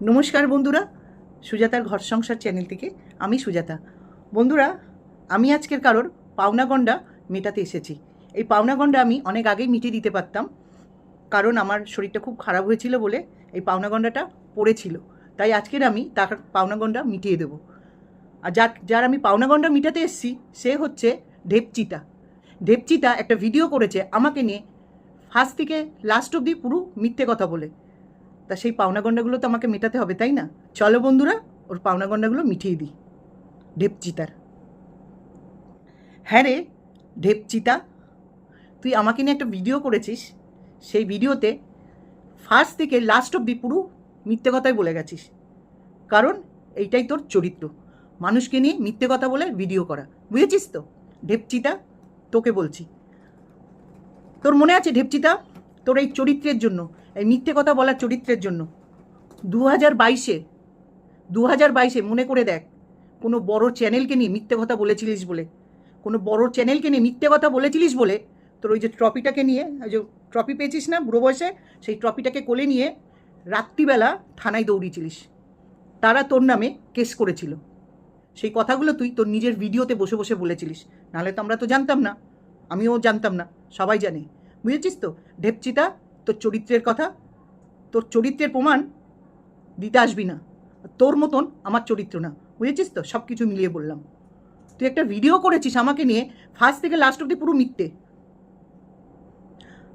নমস্কার বন্ধুরা, সুজাতার ঘর সংসার চ্যানেল থেকে আমি সুজাতা। বন্ধুরা, আমি আজকের কারোর পাওনাগণ্ডা মেটাতে এসেছি। এই পাওনাগণ্ডা আমি অনেক আগেই মিটিয়ে দিতে পারতাম, কারণ আমার শরীরটা খুব খারাপ হয়েছিল বলে এই পাওনাগণ্ডাটা পড়েছিল। তাই আজকের আমি তার পাওনাগণ্ডা মিটিয়ে দেবো। আর যার যার আমি পাওনাগণ্ডা মিটাতে এসেছি, সে হচ্ছে ঢেপচিতা ঢেপচিতা একটা ভিডিও করেছে, আমাকে নিয়ে ফার্স্ট থেকে লাস্ট অবধি পুরো মিথ্যে কথা বলে। তা সেই পাওনাগণ্ডাগুলো তো আমাকে মেটাতে হবে, তাই না? চলো বন্ধুরা, ওর পাওনা পাওনাগণ্ডাগুলো মিটিয়ে দিই। ঢেপচিতার হ্যাঁ রে ঢেপচিতা তুই আমাকে নিয়ে একটা ভিডিও করেছিস, সেই ভিডিওতে ফার্স্ট থেকে লাস্ট অব্দি পুরো মিথ্যে কথাই বলে গেছিস। কারণ এইটাই তোর চরিত্র। মানুষকে নিয়ে মিথ্যে কথা বলে ভিডিও করা। বুঝেছিস তো? ঢেপচিতা তোকে বলছি। তোর মনে আছে ঢেপচিতা তোর এই চরিত্রের জন্য এই মিথ্যে কথা বলার চরিত্রের জন্য। দু হাজার বাইশে দু হাজার বাইশে মনে করে দেখ, কোনো বড় চ্যানেলকে নিয়ে মিথ্যে কথা বলেছিলিস বলে। কোনো বড় চ্যানেলকে নিয়ে মিথ্যে কথা বলেছিলিস বলে, তোর ওই যে ট্রফিটাকে নিয়ে ওই যে ট্রফি পেয়েছিস না বুড়ো বয়সে, সেই ট্রফিটাকে কোলে নিয়ে রাত্রিবেলা থানায় দৌড়িয়েছিলিস। তারা তোর নামে কেস করেছিল। সেই কথাগুলো তুই তোর নিজের ভিডিওতে বসে বসে বলেছিলিস। নাহলে তো আমরা তো জানতাম না, আমিও জানতাম না, সবাই জানে। বুঝেছিস তো? ঢেপচিতা তোর চরিত্রের কথা, তোর চরিত্রের প্রমাণ দিতে আসবি না। তোর মতন আমার চরিত্র না। বুঝেছিস তো? সব কিছু মিলিয়ে বললাম। তুই একটা ভিডিও করেছিস আমাকে নিয়ে ফার্স্ট থেকে লাস্ট অব্দি পুরো মিথ্যে।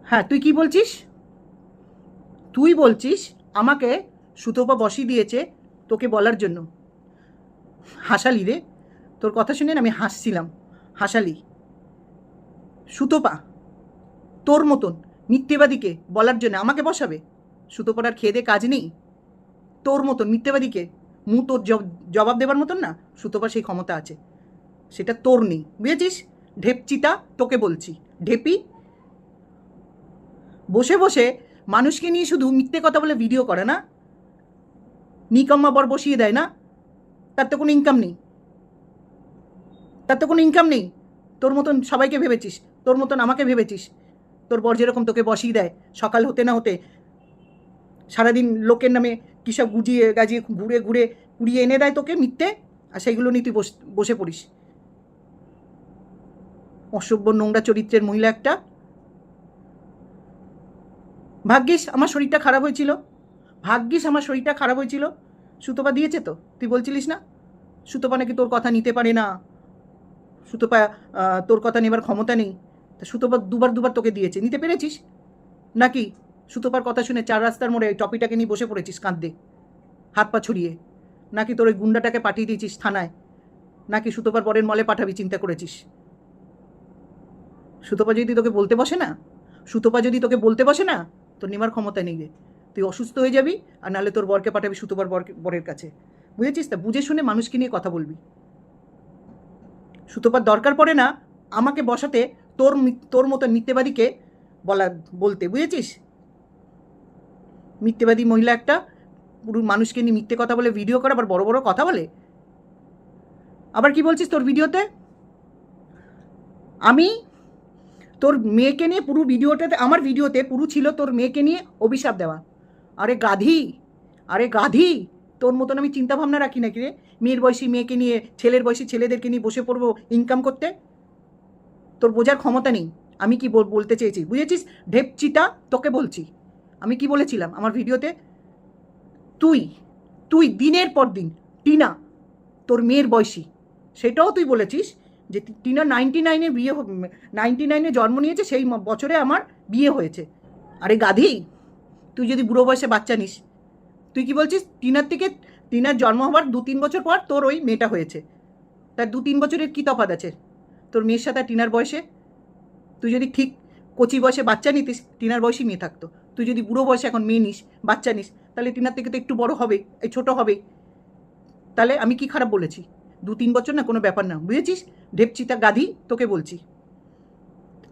হ্যাঁ তুই কি বলছিস? তুই বলছিস আমাকে সুতোপা বসিয়ে দিয়েছে তোকে বলার জন্য। হাসালি রে, তোর কথা শুনে আমি হাসছিলাম। হাসালি, সুতোপা, তোর মতন। মিথ্যেবাদীকে বলার জন্য আমাকে বসাবে? সুতোপাড়ার খেয়ে দিয়ে কাজ নেই? তোর মতন মিথ্যেবাদীকে মু তোর জবাব দেবার মতন না? সুতোপা সেই ক্ষমতা আছে। সেটা তোর নেই। বুঝেছিস? ঢেপচিতা তোকে বলছি। ঢেপি? বসে বসে মানুষকে নিয়ে শুধু মিথ্যে কথা বলে ভিডিও করে না? নিকম্মা বর বসিয়ে দেয় না? তার তো কোনো ইনকাম নেই। তার তো কোনো ইনকাম নেই। তোর মতন সবাইকে ভেবেছিস? তোর মতন আমাকে ভেবেছিস? তোর বর যেরকম তোকে বসিয়ে দেয়, সকাল হতে না হতে, সারাদিন লোকের নামে কী সব গুজিয়ে গাজিয়ে ঘুরে ঘুরে কুড়িয়ে এনে দেয় তোকে মিথ্যে? আর সেইগুলো নিয়ে তুই বস- বসে পড়িস। অসভ্য নোংরা চরিত্রের মহিলা একটা। ভাগ্যিস আমার শরীরটা খারাপ হয়েছিল। ভাগ্যিস আমার শরীরটা খারাপ হয়েছিল। সুতোপা দিয়েছে তো? তুই বলছিলিস না? সুতোপা নাকি তোর কথা নিতে পারে না? সুতোপা তোর কথা নেবার ক্ষমতা নেই। তা সুতোপা দুবার দুবার তোকে দিয়েছে। নিতে পেরেছিস? নাকি সুতোপার কথা শুনে চার রাস্তার মোড়ে ওই টপিটাকে নিয়ে বসে পড়েছিস কাঁদতে? হাত পা ছড়িয়ে। নাকি তোর ওই গুন্ডাটাকে পাঠিয়ে দিয়েছিস থানায়? নাকি সুতোপার বরের মলে পাঠাবি চিন্তা করেছিস? সুতোপা যদি তোকে বলতে বসে না, সুতোপা যদি তোকে বলতে বসে না তোর নেবার ক্ষমতা নেই রে। তুই অসুস্থ হয়ে যাবি আর নাহলে তোর বরকে পাঠাবি সুতোপার বরকে বরের কাছে। বুঝেছিস তা? বুঝে শুনে মানুষকে নিয়ে কথা বলবি। সুতোপার দরকার পড়ে না, আমাকে বসাতে তোর তোর মতো মিথ্যেবাদীকে বলা, বলতে, বুঝেছিস? মিথ্যেবাদী মহিলা একটা, পুরো মানুষকে নিয়ে মিথ্যে কথা বলে ভিডিও করে, আবার বড় বড় কথা বলে। আবার কি বলছিস তোর ভিডিওতে আমি তোর মেয়েকে নিয়ে পুরো ভিডিওটাতে আমার ভিডিওতে পুরো ছিল তোর মেয়েকে নিয়ে অভিশাপ দেওয়া। আরে গাধি আরে গাধি, তোর মতন আমি চিন্তাভাবনা রাখি নাকি রে? মেয়ের বয়সী মেয়েকে নিয়ে, ছেলের বয়সী ছেলেদেরকে নিয়ে বসে পড়ব ইনকাম করতে? তোর বোঝার ক্ষমতা নেই। আমি কি বল- বলতে চেয়েছি? বুঝেছিস? ঢেপচিতা তোকে বলছি। আমি কি বলেছিলাম আমার ভিডিওতে? তুই তুই দিনের পর দিন, টিনা, তোর মেয়ের বয়সী, সেটাও তুই বলেছিস যে টিনা নাইনটি নাইনে বিয়ে নাইনটি নাইনে জন্ম নিয়েছে, সেই বছরে আমার বিয়ে হয়েছে। আরে গাধি, তুই যদি বুড়ো বয়সে বাচ্চা নিস, তুই কি বলছিস? টিনার থেকে, টিনার জন্ম হওয়ার দু তিন বছর পর তোর ওই মেয়েটা হয়েছে। তার দু তিন বছরের কী তফাৎ আছে? তোর মেয়ের সাথে টিনার বয়সে? তুই যদি ঠিক কচি বয়সে বাচ্চা নিতিস, টিনার বয়সী মেয়ে থাকতো। তুই যদি বুড়ো বয়সে এখন মেয়ে নিস, বাচ্চা নিস, তাহলে টিনার থেকে তো একটু বড় হবে এই ছোটো হবে। তাহলে আমি কি খারাপ বলেছি? দু তিন বছর না কোনো ব্যাপার না, বুঝেছিস? ঢেপচিতা গাধি, তোকে বলছি।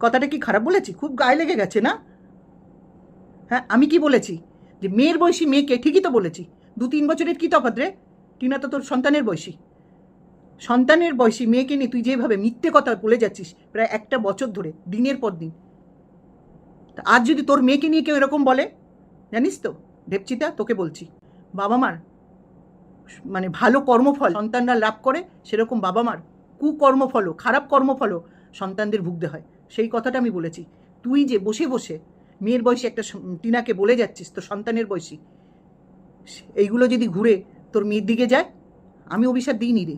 কথাটা কি খারাপ বলেছি? খুব গায়ে লেগে গেছে না? হ্যাঁ আমি কি বলেছি? যে মেয়ের বয়সী মেয়েকে ঠিকই তো বলেছি। দু তিন বছরের কী তফাৎ রে? টিনা তো তোর সন্তানের বয়সী। সন্তানের বয়সী মেয়েকে নিয়ে তুই যেভাবে মিথ্যে কথা বলে যাচ্ছিস প্রায় একটা বছর ধরে, দিনের পর দিন। তা আজ যদি তোর মেয়েকে নিয়ে কেউ এরকম বলে, জানিস তো? ঢেপচিতা তোকে বলছি। বাবা মার মানে ভালো কর্মফল সন্তানরা লাভ করে, সেরকম বাবা মার কুকর্মফলও, খারাপ কর্মফলও সন্তানদের ভুগতে হয়। সেই কথাটা আমি বলেছি। তুই যে বসে বসে মেয়ের বয়সী একটা টিনাকে বলে যাচ্ছিস, তোর সন্তানের বয়সী এইগুলো যদি ঘুরে তোর মেয়ের দিকে যায়, আমি অভিশাপ দিইনি রে।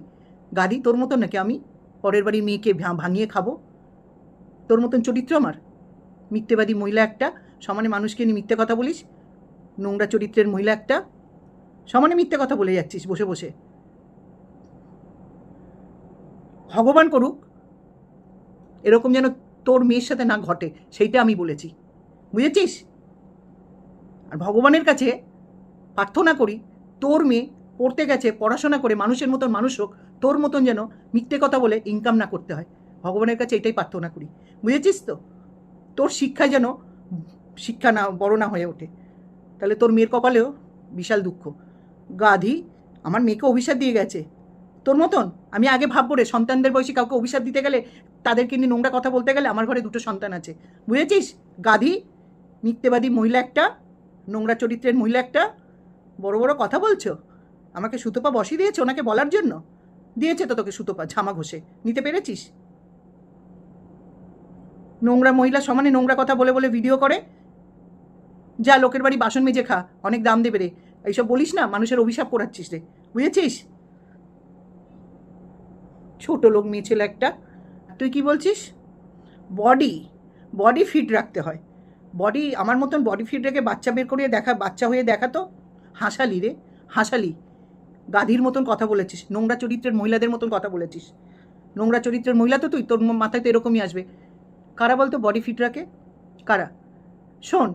গাদি তোর মতন নাকি আমি? পরের বাড়ির মেয়েকে ভাঙিয়ে খাব? তোর মতন চরিত্র আমার? মিথ্যেবাদী মহিলা একটা, সমানে মানুষকে নিয়ে মিথ্যে কথা বলিস? নোংরা চরিত্রের মহিলা একটা? সমানে মিথ্যে কথা বলে যাচ্ছিস, বসে বসে। ভগবান করুক, এরকম যেন তোর মেয়ের সাথে না ঘটে, সেইটা আমি বলেছি। বুঝেছিস? আর ভগবানের কাছে প্রার্থনা করি, তোর মেয়ে পড়তে গেছে, পড়াশোনা করে, মানুষের মতন মানুষ হোক তোর মতন যেন মিথ্যে কথা বলে ইনকাম না করতে হয়। ভগবানের কাছে এটাই প্রার্থনা করি। বুঝেছিস তো? তোর শিক্ষায় যেন শিক্ষা না, বড় না হয়ে ওঠে। তাহলে তোর মেয়ের কপালেও বিশাল দুঃখ। গাধি, আমার মেয়েকে অভিশাপ দিয়ে গেছে। তোর মতন? আমি আগে ভাববো রে, সন্তানদের বয়সী কাউকে অভিশাপ দিতে গেলে তাদেরকে নিয়ে নোংরা কথা বলতে গেলে আমার ঘরে দুটো সন্তান আছে। বুঝেছিস? গাধি, মিথ্যেবাদী মহিলা একটা, নোংরা চরিত্রের মহিলা একটা, বড় বড় কথা বলছো। আমাকে সুতোপা বসিয়ে দিয়েছে ওনাকে বলার জন্য? দিয়েছে তো তোকে সুতোপা, ঝামা ঘষে। নিতে পেরেছিস? নোংরা মহিলা সমানে নোংরা কথা বলে বলে ভিডিও করে। যা, লোকের বাড়ি বাসন মেজে খা, অনেক দাম দেবে রে। এইসব বলিস না, মানুষের অভিশাপ করাচ্ছিস রে। বুঝেছিস? ছোট লোক, মেয়ে ছেলে একটা। তুই কি বলছিস? বডি বডি ফিট রাখতে হয়। বডি আমার মতন বডি ফিট রেখে বাচ্চা বের করিয়ে দেখা, বাচ্চা হয়ে দেখা তো? হাসালি রে, হাসালি। গাধীর মতন কথা বলেছিস, নোংরা চরিত্রের মহিলাদের মতন কথা বলেছিস। নোংরা চরিত্রের মহিলা তো তুই, তোর মাথায় তো এরকমই আসবে। কারা বলতো বডি ফিট রাখে? কারা? শোন,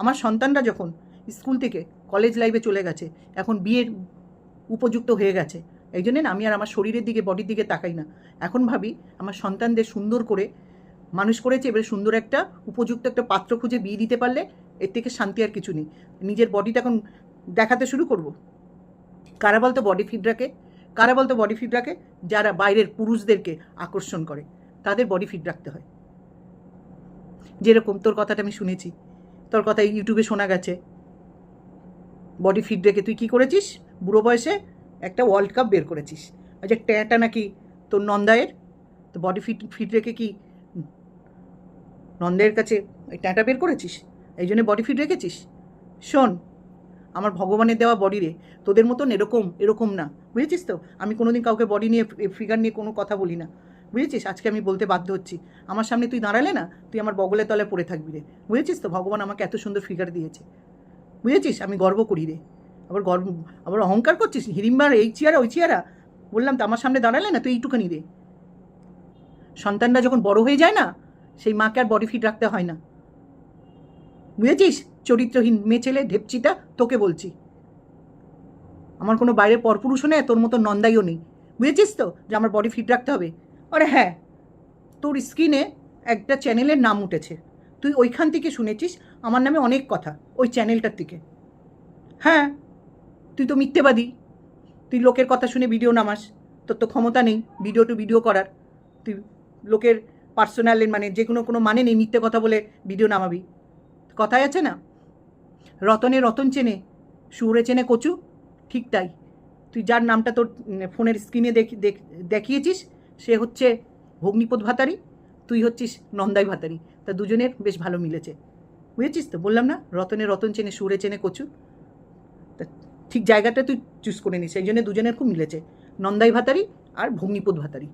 আমার সন্তানরা যখন স্কুল থেকে কলেজ লাইফে চলে গেছে, এখন বিয়ের উপযুক্ত হয়ে গেছে, এই জন্যে আমি আর আমার শরীরের দিকে বডির দিকে তাকাই না। এখন ভাবি, আমার সন্তানদের সুন্দর করে, মানুষ করেছে, এবারে সুন্দর একটা, উপযুক্ত একটা পাত্র খুঁজে বিয়ে দিতে পারলে এর থেকে শান্তি আর কিছু নেই। নিজের বডিটা এখন দেখাতে শুরু করব। কারা বলতো বডি ফিট রাখে কারা বলতো বডি ফিট রাখে যারা বাইরের পুরুষদেরকে আকর্ষণ করে, তাদের বডি ফিট রাখতে হয়। যেরকম তোর কথাটা আমি শুনেছি, তোর কথা ইউটিউবে শোনা গেছে। বডি ফিট রেখে তুই কি করেছিস? বুড়ো বয়সে একটা ওয়ার্ল্ড কাপ বের করেছিস। আর যে ট্যাটা নাকি তোর নন্দায়ের তো বডি ফিট ফিট রেখে কি নন্দের কাছে ওই ট্যাটা বের করেছিস? এই জন্য বডি ফিট রেখেছিস? শোন আমার ভগবানের দেওয়া বডি রে। তোদের মতন এরকম এরকম না। বুঝেছিস তো? আমি কোনোদিন কাউকে বডি নিয়ে ফিগার নিয়ে কোনো কথা বলি না। বুঝেছিস? আজকে আমি বলতে বাধ্য হচ্ছি। আমার সামনে তুই দাঁড়ালে না, তুই আমার বগলের তলায় পড়ে থাকবি রে। বুঝেছিস তো? ভগবান আমাকে এত সুন্দর ফিগার দিয়েছে। বুঝেছিস? আমি গর্ব করি রে। আবার গর্ব, আবার অহংকার করছিস? হিরিম্বার এই চেয়ারা, ওই চেয়ারা? বললাম, তো আমার সামনে দাঁড়ালে না, তুই এইটুখানি রে সন্তানরা যখন বড় হয়ে যায় না, সেই মাকে আর বডি ফিট রাখতে হয় না। বুঝেছিস? চরিত্রহীন মেয়ে ছেলে ঢেপচিটা তোকে বলছি। আমার কোনো বাইরে পরপুরুষও নেই, তোর মতো নন্দাইও নেই। বুঝেছিস তো যে আমার বডি ফিট রাখতে হবে? আরে হ্যাঁ তোর স্ক্রিনে একটা চ্যানেলের নাম উঠেছে। তুই ওইখান থেকে শুনেছিস আমার নামে অনেক কথা, ওই চ্যানেলটার থেকে হ্যাঁ তুই তো মিথ্যেবাদী। তুই লোকের কথা শুনে ভিডিও নামাস। তোর তো ক্ষমতা নেই ভিডিও টু ভিডিও করার। তুই লোকের পার্সোনাল মানে যে কোনো কোনো মানে নেই মিথ্যে কথা বলে ভিডিও নামাবি। কথাই আছে না? রতনে রতন চেনে, সুরে চেনে কচু, ঠিক তাই। তুই যার নামটা তোর ফোনের স্ক্রিনে দেখি, দেখ- দেখিয়েছিস, সে হচ্ছে ভগ্নিপদ ভাতারি, তুই হচ্ছিস নন্দাই ভাতারি। তা দুজনের বেশ ভালো মিলেছে। বুঝেছিস তো? বললাম না, রতনে রতন চেনে, সুরে চেনে কচু। তা ঠিক জায়গাটা তুই চুজ করে নিস, সেই জন্য দুজনের খুব মিলেছে। নন্দাই ভাতারি আর ভগ্নিপদ ভাতারি।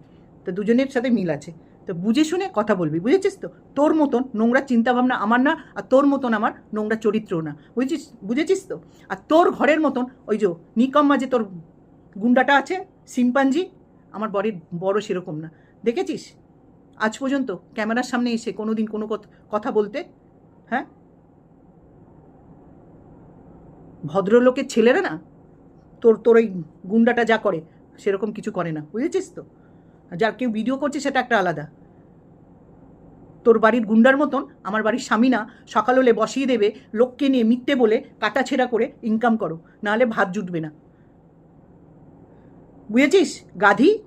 তো দুজনের সাথে মিল আছে। তো বুঝে শুনে কথা বলবি, বুঝেছিস তো? তোর মতন নোংরা চিন্তাভাবনা আমার না, আর তোর মতন আমার নোংরা চরিত্রও না। বুঝেছিস বুঝেছিস তো? আর তোর ঘরের মতন ওই যে নিকম্মা যে তোর গুন্ডাটা আছে সিম্পাঞ্জি আমার বডির বড় সেরকম না। দেখেছিস? আজ পর্যন্ত ক্যামেরার সামনে এসে কোনো দিন কোনো কথ- বলতে হ্যাঁ? ভদ্রলোকের ছেলেরা না, তোর তোর ওই গুন্ডাটা যা করে, সেরকম কিছু করে না। বুঝেছিস তো? যার কেউ ভিডিও করছে সেটা একটা আলাদা। তোর বাড়ির গুন্ডার মতন, আমার বাড়ির স্বামী না, সকাল হলে বসিয়ে দেবে, লোককে নিয়ে মিথ্যে বলে কাটা ছেঁড়া করে ইনকাম করো, নাহলে ভাত জুটবে না। বুঝেছিস? গাধি?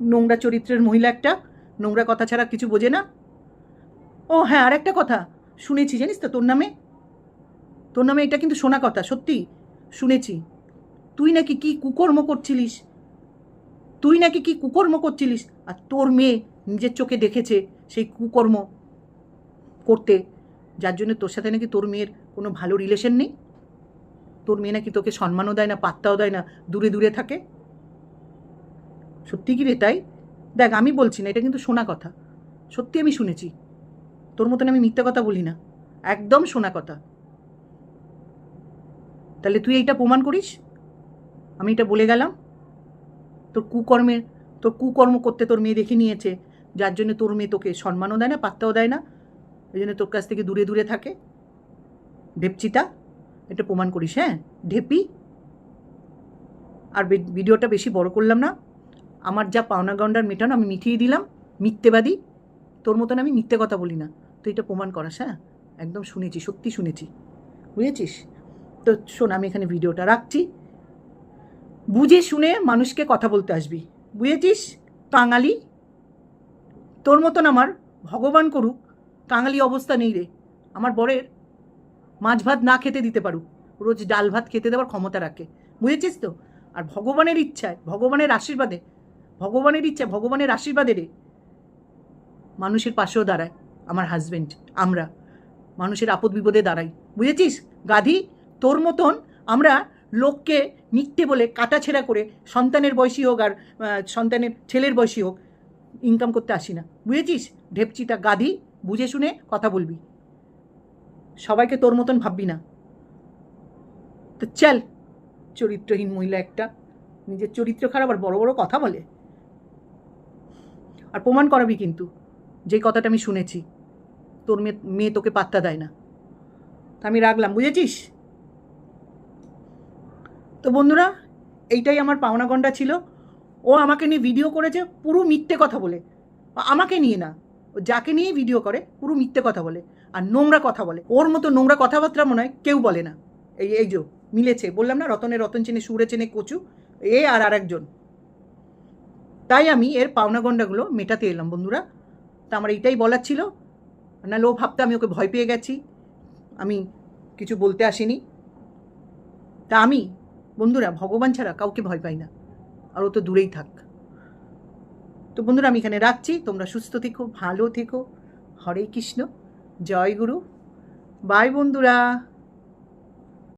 নোংরা চরিত্রের মহিলা একটা, নোংরা কথা ছাড়া কিছু বোঝে না। ও হ্যাঁ আর একটা কথা, শুনেছি, জানিস তো, তোর নামে? তোর নামে এটা কিন্তু শোনা কথা, সত্যি, শুনেছি। তুই নাকি কি কুকর্ম করছিলিস? তুই নাকি কি কুকর্ম করছিলিস? আর তোর মেয়ে নিজের চোখে দেখেছে সেই কুকর্ম করতে, যার জন্য তোর সাথে নাকি তোর মেয়ের কোনো ভালো রিলেশন নেই? তোর মেয়ে নাকি তোকে সম্মানও দেয় না, পাত্তাও দেয় না, দূরে দূরে থাকে? সত্যি কি রে তাই? দেখ, আমি বলছি না, এটা কিন্তু শোনা কথা। সত্যি আমি শুনেছি। তোর মতন আমি মিথ্যা কথা বলি না। একদম শোনা কথা। তাহলে তুই এইটা প্রমাণ করিস? আমি এটা বলে গেলাম? তোর কুকর্মের, তোর কুকর্ম করতে তোর মেয়ে দেখে নিয়েছে। যার জন্য তোর মেয়ে তোকে সম্মানও দেয় না, পাত্তাও দেয় না। ওই জন্য তোর কাছ থেকে দূরে দূরে থাকে। ঢেপচিটা এটা প্রমাণ করিস হ্যাঁ? ঢেপি আর ভিডিওটা বেশি বড় করলাম না। আমার যা পাওনা গন্ডার মেটানো, আমি মিটিয়ে দিলাম। মিথ্যেবাদী। তোর মতন আমি মিথ্যে কথা বলি না। তুই এটা প্রমাণ করাস হ্যাঁ? একদম শুনেছি, সত্যি শুনেছি। বুঝেছিস? তো শোন, আমি এখানে ভিডিওটা রাখছি। বুঝে শুনে মানুষকে কথা বলতে আসবি। বুঝেছিস? কাঙালি তোর মতন আমার ভগবান করুক, কাঙালি অবস্থা নেই রে। আমার বরের মাছ ভাত না খেতে দিতে পারুক, রোজ ডাল ভাত খেতে দেওয়ার ক্ষমতা রাখে। বুঝেছিস তো? আর ভগবানের ইচ্ছায়, ভগবানের আশীর্বাদে, ভগবানের ইচ্ছা ভগবানের আশীর্বাদে রে। মানুষের পাশেও দাঁড়ায় আমার হাজবেন্ড আমরা। মানুষের আপদ বিপদে দাঁড়াই। বুঝেছিস? গাধি, তোর মতন আমরা লোককে মিথ্যে বলে কাটাছেড়া করে সন্তানের বয়সী হোক আর সন্তানের ছেলের বয়সী হোক ইনকাম করতে আসি না। বুঝেছিস? ঢেপচিটা গাধি, বুঝে শুনে কথা বলবি। সবাইকে তোর মতন ভাববি না। তো চল, চরিত্রহীন মহিলা একটা। নিজের চরিত্র খারাপ আর বড় বড় কথা বলে। আর প্রমাণ করাবি কিন্তু যে কথাটা আমি শুনেছি। তোর মেয়ে মেয়ে তোকে পাত্তা দেয় না। তা আমি রাখলাম, বুঝেছিস? তো বন্ধুরা, এইটাই আমার পাওনা গন্ডা ছিল। ও আমাকে নিয়ে ভিডিও করেছে পুরো মিথ্যে কথা বলে। আমাকে নিয়ে না, ও যাকে নিয়ে ভিডিও করে পুরো মিথ্যে কথা বলে আর নোংরা কথা বলে। ওর মতো নোংরা কথাবার্তা মনে হয় কেউ বলে না। এই এই যে মিলেছে, বললাম না, রতনে, রতন চেনে, সুরে চেনে, কচু, এ আর আরেকজন। তাই আমি এর পাওনা গন্ডাগুলো মেটাতে এলাম বন্ধুরা। তা আমার এইটাই বলার ছিল। নাহলে ও ভাবতে আমি ওকে ভয় পেয়ে গেছি। আমি কিছু বলতে আসিনি। তা আমি, বন্ধুরা, ভগবান ছাড়া কাউকে ভয় পাই না। আর ও তো দূরেই থাক। তো বন্ধুরা, আমি এখানে রাখছি। তোমরা সুস্থ থেকো, ভালো থেকো। হরে কৃষ্ণ। জয় গুরু। বাই বন্ধুরা।